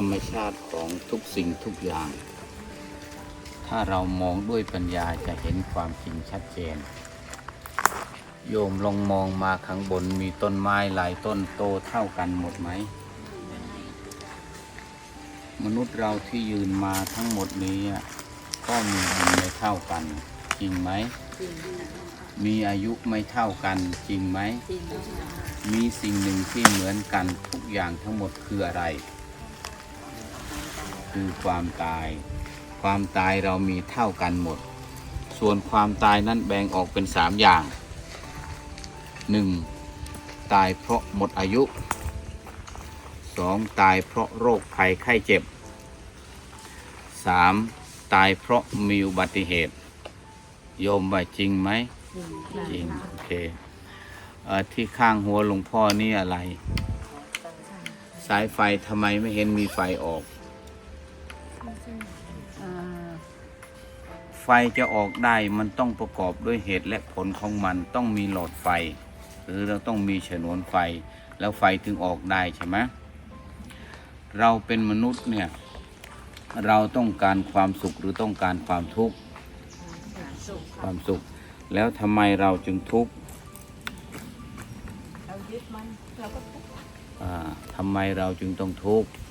รรมชาติของทุกสิ่งทุกอย่าง ถ้าเรามองด้วยปัญญาจะเห็นความจริงชัดเจน โยมลองมองมาข้างบนมีต้นไม้หลายต้นโตเท่ากันหมดไหม มนุษย์เราที่ยืนมาทั้งหมดนี้อะก็มีบุญไม่เท่ากัน จริงไหม มีอายุไม่เท่ากันจริงไหม มีสิ่งหนึ่งที่เหมือนกันทุกอย่างทั้งหมดคืออะไร คือความตาย ความตายเรามีเท่ากันหมด ส่วนความตายนั้นแบ่งออกเป็นสามอย่างหนึ่งตายเพราะหมดอายุสองตายเพราะโรคภัยไข้เจ็บสามตายเพราะมีอุบัติเหตุ โยมว่าจริงไหมจริงโอเคเอ่อที่ข้างหัวหลวงพ่อนี่อะไร สายไฟทำไมไม่เห็นมีไฟออก ไฟจะออกได้มันต้องประกอบด้วยเหตุและผลของมันต้องมีหลอดไฟ หรือเราต้องมีฉนวนไฟ แล้วไฟถึงออกได้ใช่ไหมเราเป็นมนุษย์เนี่ยเราต้องการความสุขหรือต้องการความทุกข์ความสุข แล้วทำไมเราจึงทุกข์อ่าทำไมเราจึงต้องทุกข์อ่า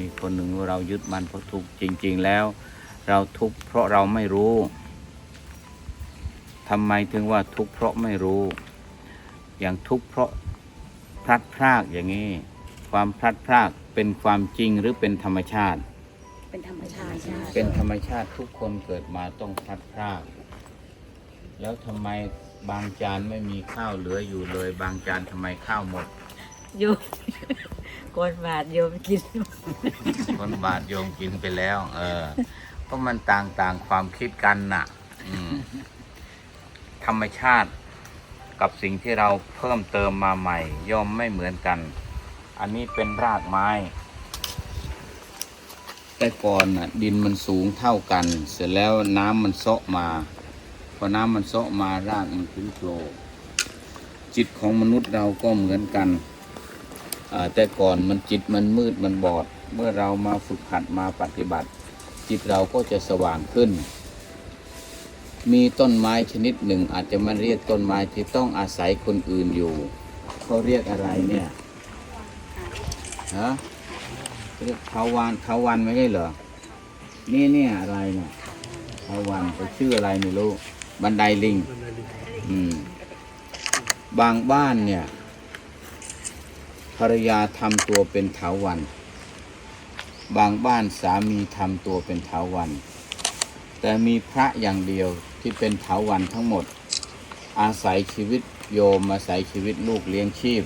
มีคนหนึ่งว่าเรายึดมันเพราะทุกข์จริง ๆ แล้ว เราทุกข์เพราะเราไม่รู้ทำไมถึงว่าทุกข์เพราะไม่รู้ อย่างทุกข์เพราะพลัดพรากอย่างนี้ ความพลัดพรากเป็นความจริงหรือเป็นธรรมชาติ เป็นธรรมชาติเป็นธรรมชาติทุกคนเกิดมาต้องพลัดพราก แล้วทำไมบางจานไม่มีข้าวเหลืออยู่เลย บางจานทำไมข้าวหมด โยมกวนบาทโยมกิน คนบาทโยมกินไปแล้ว เออ ก็มันต่างต่างความคิดกันน่ะ อืม ธรรมชาติกับสิ่งที่เราเพิ่มเติมมาใหม่ ย่อมไม่เหมือนกัน อันนี้เป็นรากไม้ แต่ก่อนน่ะ ดินมันสูงเท่ากัน เสร็จแล้วน้ำมันเซาะมา พอน้ำมันเซาะมารากมันขึ้นโผล่จิตของมนุษย์เราก็เหมือนกัน แต่ก่อนมันจิตมันมืดมันบอด เมื่อเรามาฝึกหัดมาปฏิบัติ จิตเราก็จะสว่างขึ้น มีต้นไม้ชนิดหนึ่ง อาจจะมาเรียกต้นไม้ที่ต้องอาศัยคนอื่นอยู่เขาเรียกอะไรเนี่ยฮะเรียกเทาวันเทาวันไม่ใช่เหรอนี่เนี่ยอะไรเนี่ยเทาวันเขาชื่ออะไรไม่รู้บันไดลิง อืม บางบ้านเนี่ย รรยาทำตัวเป็นเถาวัน บางบ้านสามีทำตัวเป็นเถาวัน แต่มีพระอย่างเดียวที่เป็นเถาวันทั้งหมด อาศัยชีวิตโยมอาศัยชีวิตลูกเลี้ยงชีพ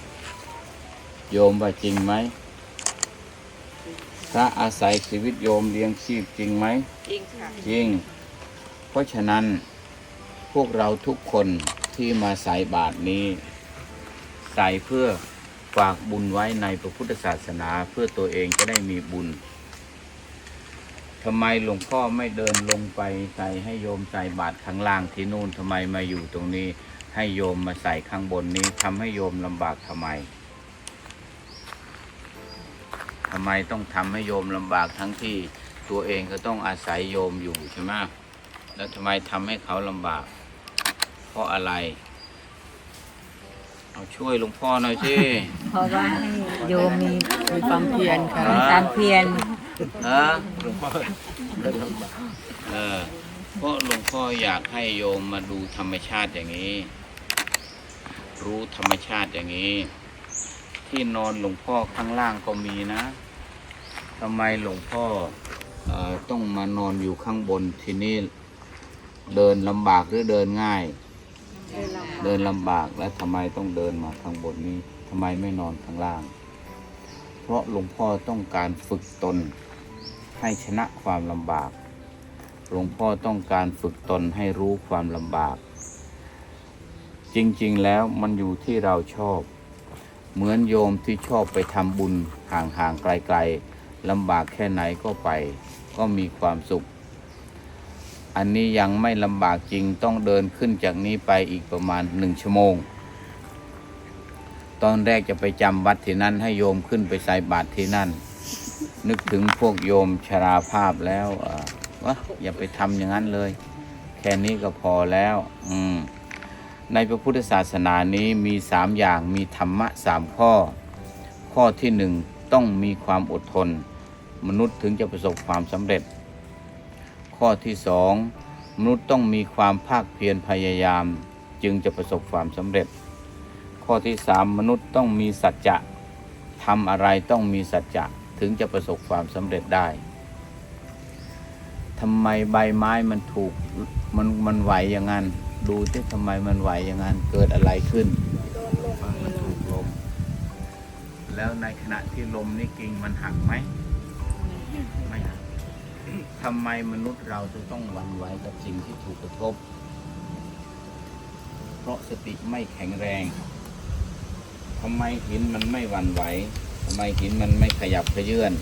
โยมว่าจริงไหมพระอาศัยชีวิตโยมเลี้ยงชีพจริงไหมจริงค่ะจริง เพราะฉะนั้นพวกเราทุกคนที่มาใส่บาตรนี้ ใส่เพื่อ ฝากบุญไว้ในพระพุทธศาสนาเพื่อตัวเองจะได้มีบุญทำไมหลวงพ่อไม่เดินลงไปใส่ให้โยมใส่บาตรข้างล่างที่นู่นทำไมมาอยู่ตรงนี้ให้โยมมาใส่ข้างบนนี้ทำให้โยมลำบากทำไมทำไมต้องทำให้โยมลำบากทั้งที่ตัวเองก็ต้องอาศัยโยมอยู่ใช่ไหมแล้วทำไมทำให้เขาลำบาก เพราะอะไร เอาช่วยหลวงพ่อหน่อยสิ เพราะว่าให้โยมมีมีความเพียรค่ะอ่าการเพียรฮะเออเพราะหลวงพ่ออยากให้โยมมาดูธรรมชาติอย่างนี้ รู้ธรรมชาติอย่างนี้ ที่นอนหลวงพ่อข้างล่างก็มีนะทำไมหลวงพ่อเออต้องมานอนอยู่ข้างบนที่นี่เดินลำบากหรือเดินง่าย เดินลำบากแล้วทำไมต้องเดินมาข้างบนนี้ทำไมไม่นอนข้างล่าง เพราะหลวงพ่อต้องการฝึกตน ให้ชนะความลำบาก หลวงพ่อต้องการฝึกตนให้รู้ความลำบาก จริงๆแล้วมันอยู่ที่เราชอบ เหมือนโยมที่ชอบไปทำบุญห่างๆไกลๆลำบากแค่ไหนก็ไป ก็มีความสุข อันนี้ยังไม่ลำบากจริงต้องเดินขึ้นจากนี้ไปอีกประมาณหนึ่งชั่วโมง ตอนแรกจะไปจำวัดที่นั่นให้โยมขึ้นไปใส่บาตรที่นั่น นึกถึงพวกโยมชราภาพแล้ววะอย่าไปทำอย่างนั้นเลย แค่นี้ก็พอแล้ว อืมในพระพุทธศาสนานี้มีสามอย่างมีธรรมะสามข้อ ข้อที่หนึ่งต้องมีความอดทน มนุษย์ถึงจะประสบความสำเร็จ ข้อที่สองมนุษย์ต้องมีความภาคเพียรพยายาม จึงจะประสบความสำเร็จ ข้อที่สามมนุษย์ต้องมีสัจจะทำอะไรต้องมีสัจจะถึงจะประสบความสำเร็จได้ทำไมใบไม้มันถูกมันมันไหวอย่างนั้น ดูที่ทำไมมันไหวอย่างนั้น เกิดอะไรขึ้นมันถูกลม แล้วในขณะที่ลมนี่กิ่งมันหักไหมไม่หัก ทำไมมนุษย์เราจะต้องหวั่นไหวกับสิ่งที่ถูกกระทบ เพราะสติไม่แข็งแรงทำไมหินมันไม่หวั่นไหวทำไมหินมันไม่ขยับขยื่น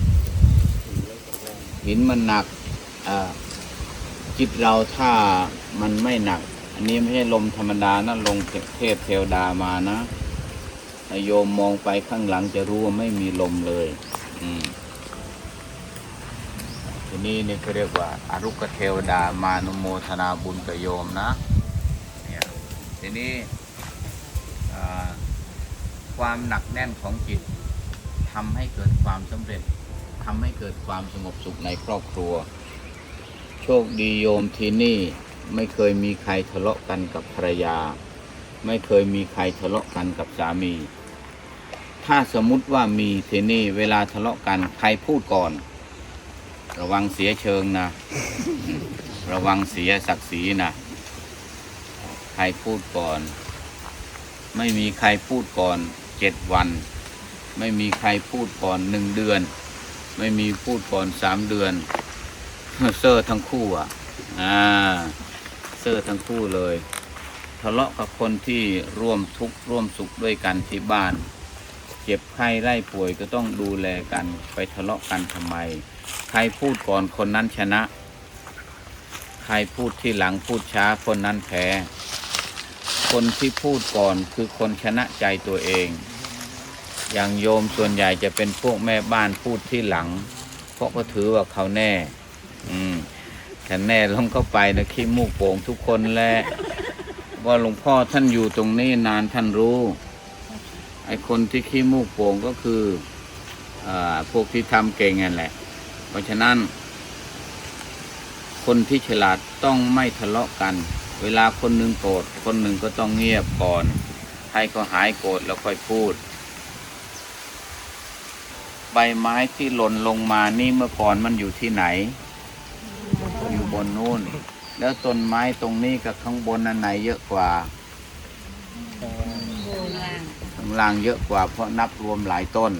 หินมันหนักจิตเราถ้ามันไม่หนัก อันนี้ไม่ใช่ลมธรรมดานะลงเทพเทวดามานะโยมมองไปข้างหลังจะรู้ว่าไม่มีลมเลย อืม ทีนี้นี่เขาเรียกว่าอารุกเทวดามานุโมทนาบุญกับโยมนะเนี่ยทีนี้ความหนักแน่นของจิตทำให้เกิดความสำเร็จทำให้เกิดความสงบสุขในครอบครัว โชคดีโยมที่นี่ไม่เคยมีใครทะเลาะกันกับภรรยา ไม่เคยมีใครทะเลาะกันกับสามี ถ้าสมมุติว่ามีทีนี่เวลาทะเลาะกันใครพูดก่อน ระวังเสียเชิงนะ ระวังเสียศักดิ์ศรีนะ ใครพูดก่อน ไม่มีใครพูดก่อนเจ็ดวัน ไม่มีใครพูดก่อนหนึ่งเดือน ไม่มีพูดก่อนสามเดือน เซอร์ทั้งคู่อะ อ่า เซอร์ทั้งคู่เลย ทะเลาะกับคนที่ร่วมทุกข์ร่วมสุขด้วยกันที่บ้าน เจ็บไข้ไล่ป่วยก็ต้องดูแลกัน ไปทะเลาะกันทำไม ใครพูดก่อนคนนั้นชนะ ใครพูดที่หลังพูดช้าคนนั้นแพ้ คนที่พูดก่อนคือคนชนะใจตัวเอง อย่างโยมส่วนใหญ่จะเป็นพวกแม่บ้านพูดที่หลัง เพราะก็ถือว่าเขาแน่ อืมแต่แน่ลงเข้าไปนะขี้มูกโป่งทุกคนแหละว่าหลวงพ่อท่านอยู่ตรงนี้นานท่านรู้ ไอ้คนที่ขี้มูกโป่งก็คืออาพวกที่ทำเก่งนั่นแหละ ราะฉะนั้น คนที่ฉลาดต้องไม่ทะเลาะกัน เวลาคนหนึ่งโกรธคนหนึ่งก็ต้องเงียบก่อน ให้เขาหายโกรธแล้วค่อยพูด ใบไม้ที่หล่นลงมานี่เมื่อก่อนมันอยู่ที่ไหน อยู่บนนู่น แล้วต้นไม้ตรงนี้กับข้างบนอันไหนเยอะกว่าข้างล่างเยอะกว่าเพราะนับรวมหลายต้น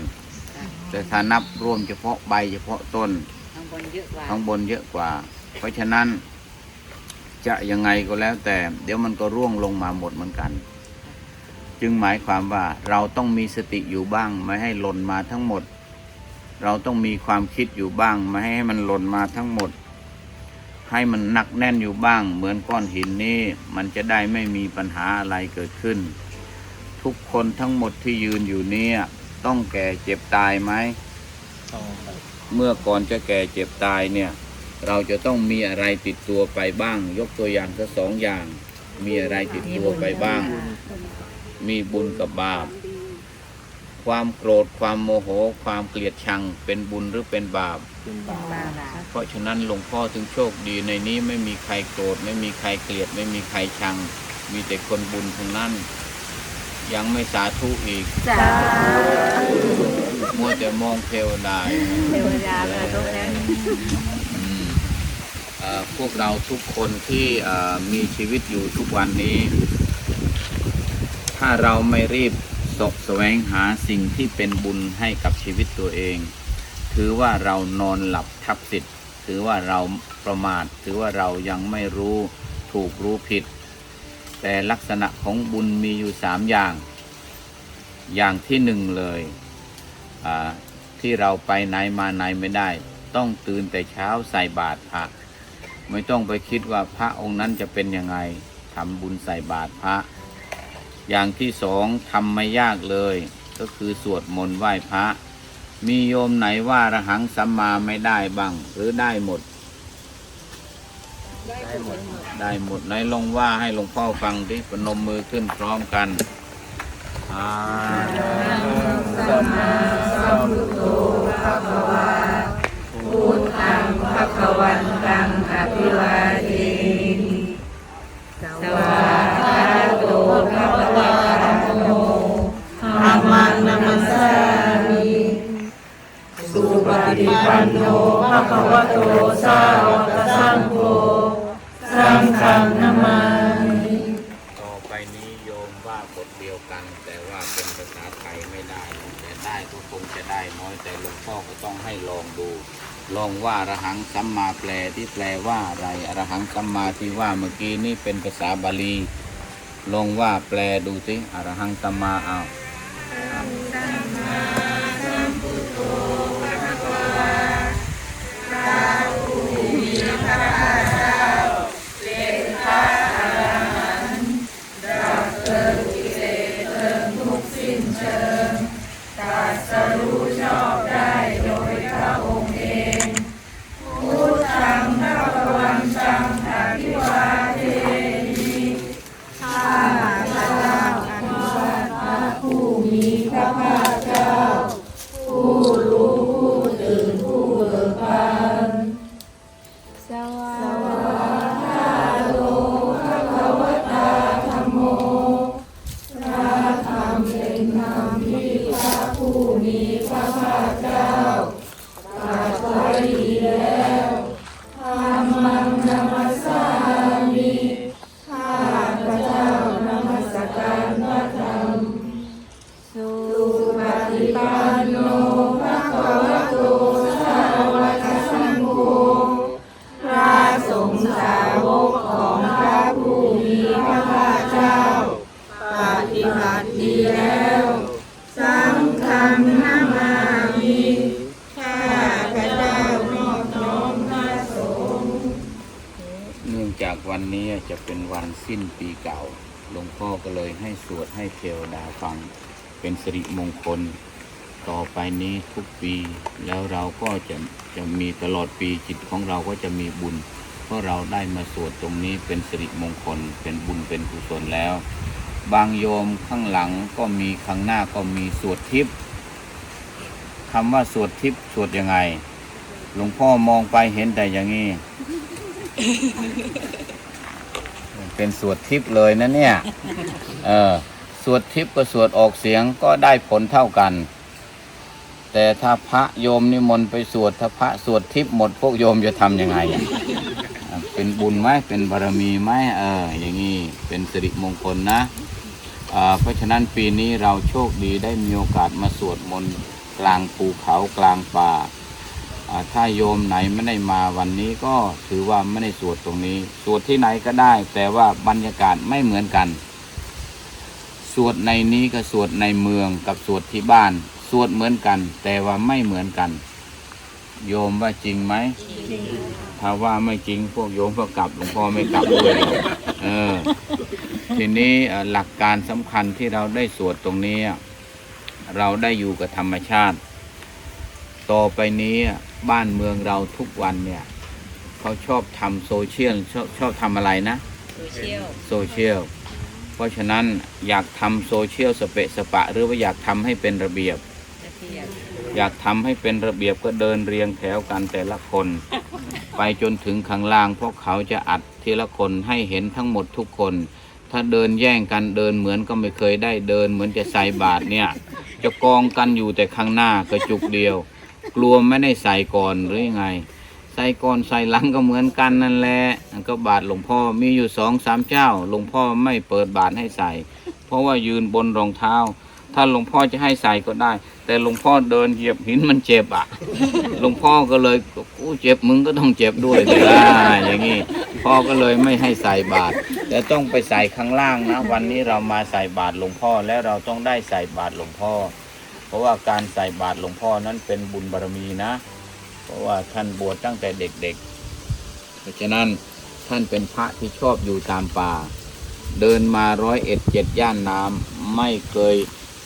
แต่ถ้านับรวมเฉพาะใบเฉพาะต้นข้างบนเยอะกว่าข้างบนเยอะกว่า เพราะฉะนั้นจะยังไงก็แล้วแต่ เดี๋ยวมันก็ร่วงลงมาหมดเหมือนกัน จึงหมายความว่าเราต้องมีสติอยู่บ้าง ไม่ให้หล่นมาทั้งหมด เราต้องมีความคิดอยู่บ้าง ไม่ให้มันหล่นมาทั้งหมด ให้มันหนักแน่นอยู่บ้าง เหมือนก้อนหินนี้ มันจะได้ไม่มีปัญหาอะไรเกิดขึ้น ทุกคนทั้งหมดที่ยืนอยู่เนี่ย ต้องแก่เจ็บตายไหมเมื่อก่อนจะแก่เจ็บตายเนี่ย เราจะต้องมีอะไรติดตัวไปบ้าง ยกตัวอย่างสักสองอย่าง มีอะไรติดตัวไปบ้าง มีบุญกับบาป ความโกรธความโมโห ความเกลียดชังเป็นบุญหรือเป็นบาปเพราะฉะนั้นหลวงพ่อถึงโชคดีในนี้ไม่มีใครโกรธไม่มีใครเกลียดไม่มีใครชัง มีแต่คนบุญทั้งนั้น ยังไม่สาธุอีกสามัวแต่มองเทวดาเทวดามาตรงนั้นอืมเอ่อพวกเราทุกคนที่เอ่อมีชีวิตอยู่ทุกวันนี้ ถ้าเราไม่รีบสกแสวงหาสิ่งที่เป็นบุญให้กับชีวิตตัวเอง ถือว่าเรานอนหลับทับสิทธิ์ถือว่าเราประมาท ถือว่าเรายังไม่รู้ถูกรู้ผิด แต่ลักษณะของบุญมีอยู่สามอย่าง อย่างที่หนึ่งเลยที่เราไปไหนมาไหนไม่ได้ ต้องตื่นแต่เช้าใส่บาตรพระไม่ต้องไปคิดว่าพระองค์นั้นจะเป็นยังไงทำบุญใส่บาตรพระ อย่างที่สองทำไม่ยากเลย ก็คือสวดมนต์ไหว้พระ มีโยมไหนว่าระหังสัมมาไม่ได้บ้างหรือได้หมด ได้หมดได้หมดไหนลองว่าให้หลวงพ่อฟังที่ปนมมือขึ้นพร้อมกันอาสัมมาสัมพุทโธภะคะวันตังอภิวาเทมิสวากขาโตภะคะวะโตธัมมังนัมสสามิสุปฏิปันโนภะคะวะโตสาวกสังโฆ สังนามาต่อไปนี้โยมว่าบทเดียวกัน แต่ว่าเป็นภาษาไทยไม่ได้ แต่ได้ก็คงจะได้น้อยแต่หลวงพ่อก็ต้องให้ลองดู ลองว่าอรหังสัมมาแปลที่แปลว่าอะไรอรหังสัมมาที่ว่าเมื่อกี้นี่เป็นภาษาบาลี ลองว่าแปลดูสิอรหังสัมมาเอา เต่อไปนี้ทุกปี แล้วเราก็จะจะมีตลอดปีจิตของเราก็จะมีบุญ เพราะเราได้มาสวดตรงนี้เป็นสิริมงคล เป็นบุญเป็นกุศลแล้ว บางโยมข้างหลังก็มีข้างหน้าก็มีสวดทิพย์คำว่าสวดทิพย์สวดยังไง หลวงพ่อมองไปเห็นแต่อย่างนี้ เป็นสวดทิพย์เลยนะเนี่ย เออสวดทิพย์กับสวดออกเสียงก็ได้ผลเท่ากัน แต่ถ้าพระโยมนิมนต์ไปสวดถ้าพระสวดทิพย์หมดพวกโยมจะทำยังไงเป็นบุญไหมเป็นบารมีไหมเอออย่างนี้เป็นสิริมงคลนะเพราะฉะนั้นปีนี้เราโชคดีได้มีโอกาสมาสวดมนต์กลางภูเขากลางป่าถ้าโยมไหนไม่ได้มาวันนี้ก็ถือว่าไม่ได้สวดตรงนี้ สวดที่ไหนก็ได้ แต่ว่าบรรยากาศไม่เหมือนกัน สวดในนี้กับสวดในเมืองกับสวดที่บ้าน วดเหมือนกัน แต่ว่าไม่เหมือนกัน โยมว่าจริงไหมถ้าว่าไม่จริงพวกโยมก็กลับหลวงพ่อไม่กลับด้วยเออ ทีนี้เอ่อหลักการสำคัญที่เราได้สวดตรงนี้ เราได้อยู่กับธรรมชาติ ต่อไปนี้บ้านเมืองเราทุกวันเนี่ยเขาชอบทำโซเชียลชอบชอบทำอะไรนะโซเชียลโซเชียลเพราะฉะนั้นอยากทำโซเชียลสเปะสปะ หรือว่าอยากทำให้เป็นระเบียบระเบียบ อยากทำให้เป็นระเบียบก็เดินเรียงแถวกันแต่ละคน ไปจนถึงข้างล่างเพราะเขาจะอัดทีละคนให้เห็นทั้งหมดทุกคน ถ้าเดินแย่งกันเดินเหมือนก็ไม่เคยได้เดินเหมือนจะใส่บาทเนี่ย จะกองกันอยู่แต่ข้างหน้ากระจุกเดียว กลัวไม่ได้ใส่ก่อนหรือยังไง ใส่ก่อนใส่หลังก็เหมือนกันนั่นแหละก็บาทหลวงพ่อมีอยู่สองสามเจ้าหลวงพ่อไม่เปิดบาทให้ใส่ เพราะว่ายืนบนรองเท้า ถ้าหลวงพ่อจะให้ใส่ก็ได้ แต่หลวงพ่อเดินเหยียบหินมันเจ็บอะหลวงพ่อก็เลยกูเจ็บมึงก็ต้องเจ็บด้วยเถอะอย่างนี้พ่อก็เลยไม่ให้ใส่บาตรแต่ต้องไปใส่ข้างล่างนะ วันนี้เรามาใส่บาตรหลวงพ่อแล้วเราต้องได้ใส่บาตรหลวงพ่อ เพราะว่าการใส่บาตรหลวงพ่อนั้นเป็นบุญบารมีนะ เพราะว่าท่านบวชตั้งแต่เด็กๆ เพราะฉะนั้นท่านเป็นพระที่ชอบอยู่ตามป่า เดินมาร้อยเอ็ดเจ็ดย่านน้ำไม่เคย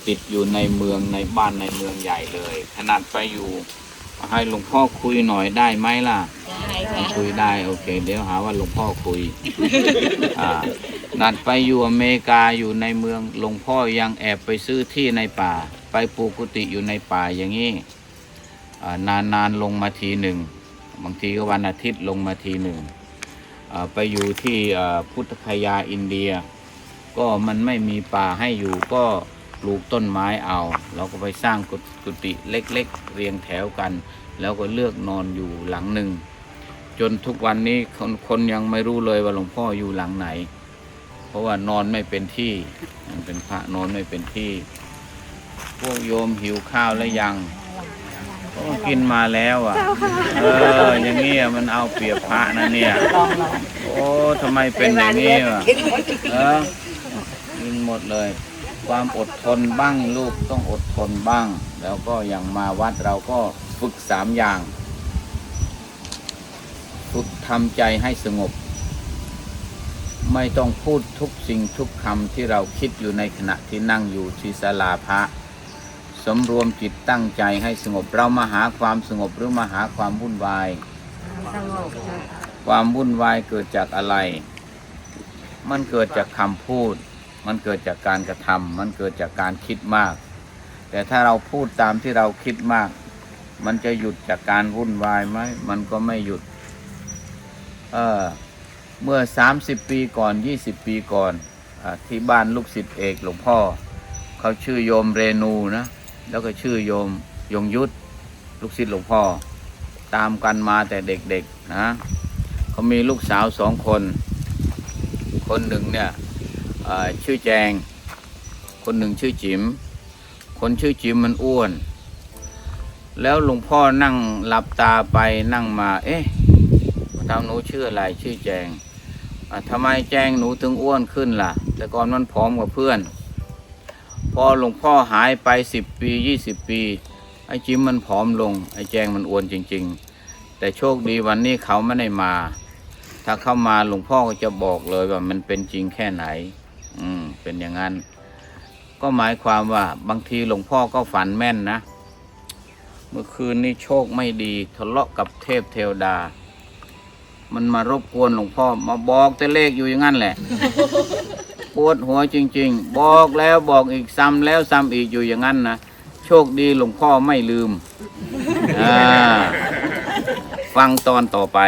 ติดอยู่ในเมืองในบ้านในเมืองใหญ่เลย ขนาดไปอยู่ให้หลวงพ่อคุยหน่อยได้ไหมล่ะ ได้ค่ะคุยได้โอเค เดี๋ยวหาว่าหลวงพ่อคุยอ่านัดไปอยู่อเมริกาอยู่ในเมืองหลวงพ่อยังแอบไปซื้อที่ในป่า ไปปลูกกุฏิอยู่ในป่าอย่างนี้อ่านานๆลงมาทีหนึ่ง บางทีก็วันอาทิตย์ลงมาทีหนึ่งอ่าไปอยู่ที่อ่าพุทธคยาอินเดีย ก็มันไม่มีป่าให้อยู่ก็ ปลูกต้นไม้เอา เราก็ไปสร้างกุกุฏิเล็กๆ เรียงแถวกัน แล้วก็เลือกนอนอยู่หลังหนึ่ง จนทุกวันนี้คนคนยังไม่รู้เลยว่าหลวงพ่ออยู่หลังไหน เพราะว่านอนไม่เป็นที่มันเป็นพระนอนไม่เป็นที่ พวกโยมหิวข้าวแล้วยังก็กินมาแล้วอะ เออ อย่างนี้มันเอาเปรียบพระนะเนี่ย โอ้ทำไมเป็นอย่างนี้วะเออกินหมดเลย ความอดทนบ้างลูกต้องอดทนบ้าง แล้วก็อย่างมาวัดเราก็ฝึกสามอย่าง ฝึกทำใจให้สงบ ไม่ต้องพูดทุกสิ่งทุกคำที่เราคิดอยู่ในขณะที่นั่งอยู่ที่ศาลาพระสำรวมจิตตั้งใจให้สงบเรามาหาความสงบหรือมาหาความวุ่นวายสงบค่ะความวุ่นวายเกิดจากอะไร มันเกิดจากคำพูด มันเกิดจากการกระทำมันเกิดจากการคิดมาก แต่ถ้าเราพูดตามที่เราคิดมาก มันจะหยุดจากการวุ่นวายไหมมันก็ไม่หยุด เออเมื่อ 30 ปีก่อน 20 ปีก่อนอที่บ้านลูกศิษย์เอกหลวงพ่อ เขาชื่อโยมเรนูนะ แล้วก็ชื่อโยมยงยุทธลูกศิษย์หลวงพ่อ ตามกันมาแต่เด็กๆนะเขามีลูกสาวสองคน คนหนึ่งเนี่ย ชื่อแจง คนหนึ่งชื่อจิม๋มคนชื่อจิมมันอ้วน แล้วหลวงพ่อนั่งหลับตาไปนั่งมา เอ๊ะทำหนูชื่ออะไรชื่อแจงทำไมแจงหนูถึงอ้วนขึ้นล่ะ แต่ก่อนมันผอมกว่าเพื่อน พอหลวงพ่อหายไปสิบปียี่สิบปี ไอ้จิมมันผอมลง ไอ้แจงมันอ้วนจริง ๆ แต่โชคดีวันนี้เขาไม่ได้มา ถ้าเข้ามาหลวงพ่อก็จะบอกเลยว่ามันเป็นจริงแค่ไหน อืมเป็นอย่างนั้น ก็หมายความว่าบางทีหลวงพ่อก็ฝันแม่นนะ เมื่อคืนนี้โชคไม่ดีทะเลาะกับเทพเทวดา มันมารบกวนหลวงพ่อมาบอกแต่เลขอยู่อย่างนั้นแหละ ปวดหัวจริง ๆ บอกแล้วบอกอีกซ้ำแล้วซ้ำอีกอยู่อย่างนั้นนะโชคดีหลวงพ่อไม่ลืมอ่าฟังตอนต่อไป